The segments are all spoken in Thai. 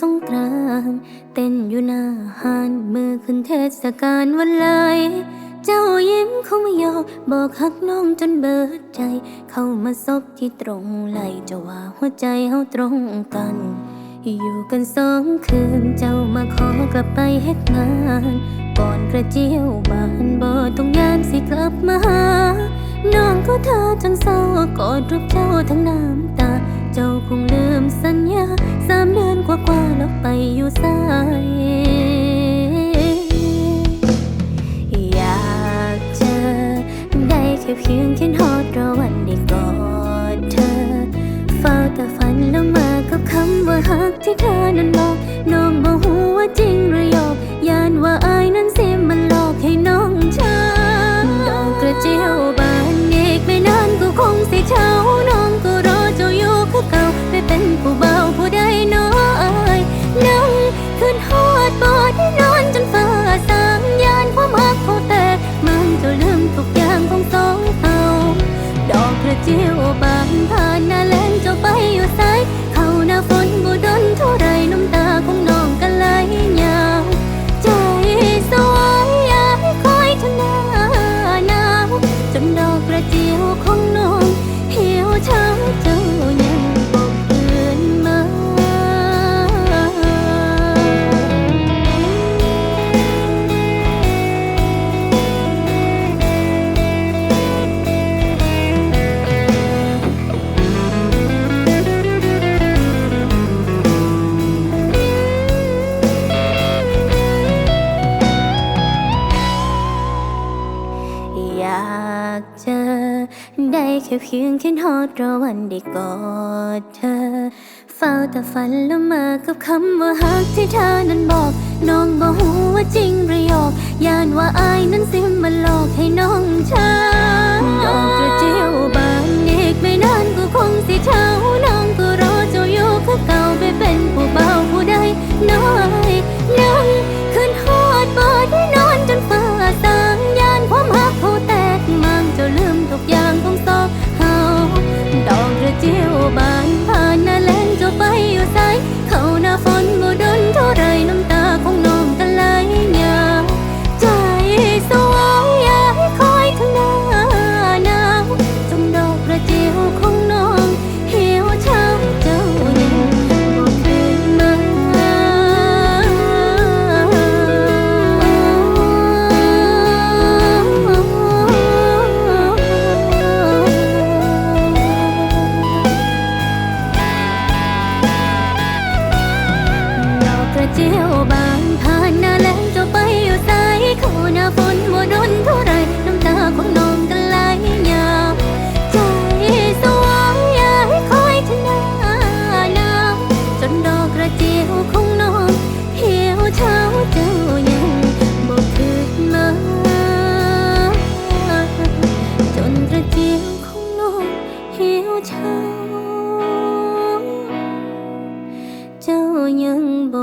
สงกรานเต้นอยู่หน้าหานมือขึ้นเทศกาลวันไหลเจ้ายิ้มเขาไม่ยอมบอกหักน้องจนเบิดใจ เข้ามาซบที่ตรงไหลจะว่าหัวใจเฮาตรงกัน อยู่กันสองคืนเจ้ามาขอกลับไปเฮ็ดงาน ก่อนกระเจียวบานบ่ต้องยานสิกลับมาหาน้องก็เธอจนเศร้ากอดรูปเจ้าทั้งน้ำตา เจ้าคงลืมสัญญาสามเดือนกว่าๆแล้วไปอยู่สายอยากเจอได้แค่เพียงแค่นอดรอวันได้กอดเธอ เฝ้าแต่ฝันแล้วมากับคำว่าฮักที่เธอนั้นบอกน้อง เธอเคียงขึ้นฮอดรอวันได้กอดเธอ เฝ้าแต่ฝันแล้วมากับคำว่าหักที่เธอนั้นบอก น้องบ่หูว่าจริงประโยคยานว่าอายนั้นสิมาหลอกให้น้องเธอ 我伴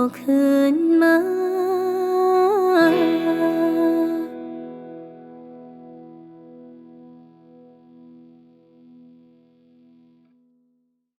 可